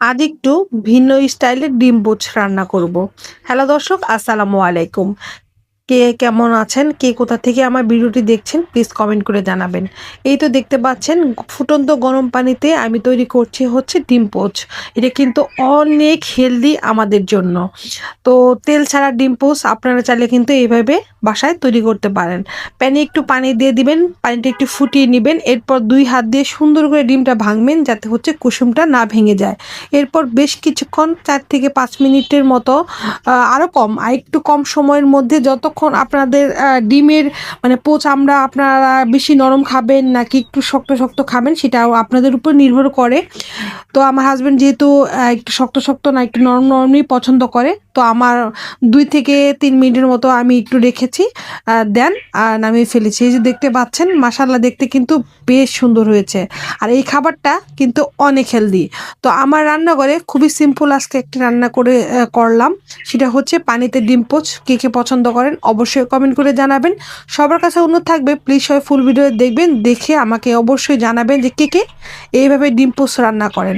আজ একটু ভিন্ন স্টাইলের ডিম পোচ রান্না করব। হ্যালো দর্শক আসসালামু আলাইকুম কে কেমন আছেন, কে কোথা থেকে আমার ভিডিওটি দেখছেন প্লিজ কমেন্ট করে জানাবেন। এই তো দেখতে পাচ্ছেন, ফুটন্ত গরম পানিতে আমি তৈরি করছি হচ্ছে ডিম পোচ। এটা কিন্তু অনেক হেলদি আমাদের জন্য। তো তেল ছাড়া ডিম পোচ আপনারা চাইলে কিন্তু এইভাবে বাসায় তৈরি করতে পারেন। প্যানে একটু পানি দিয়ে দিবেন, পানিটা একটু ফুটিয়ে নেবেন, এরপর দুই হাত দিয়ে সুন্দর করে ডিমটা ভাঙবেন যাতে হচ্ছে কুসুমটা না ভেঙে যায়। এরপর বেশ কিছুক্ষণ, চার থেকে পাঁচ মিনিটের মতো আরও কম, আর একটু কম সময়ের মধ্যে যতক্ষণ আপনাদের ডিমের মানে পোচ আমরা আপনারা বেশি নরম খাবেন নাকি একটু শক্ত শক্ত খাবেন সেটাও আপনাদের উপর নির্ভর করে। তো আমার হাজব্যান্ড যেহেতু একটু শক্ত শক্ত না, একটু নরম নরমই পছন্দ করে, তো আমার দুই থেকে তিন মিনিটের মতো আমি একটু রেখেছি। দেন আর নামিয়ে ফেলেছি। এই যে দেখতে পাচ্ছেন মাসাল্লাহ দেখতে কিন্তু বেশ সুন্দর হয়েছে। আর এই খাবারটা কিন্তু অনেক হেলদি তো আমার রান্নাঘরে খুবই সিম্পল আজকে একটি রান্না করে করলাম। সেটা হচ্ছে পানিতে ডিম পোচ। কে কে পছন্দ করেন অবশ্যই কমেন্ট করে জানাবেন। সবার কাছে অনুরোধ থাকবে প্লিজ সবাই ফুল ভিডিও দেখবেন, দেখে আমাকে অবশ্যই জানাবেন যে কে কে এইভাবে ডিম পোস্ট রান্না করেন।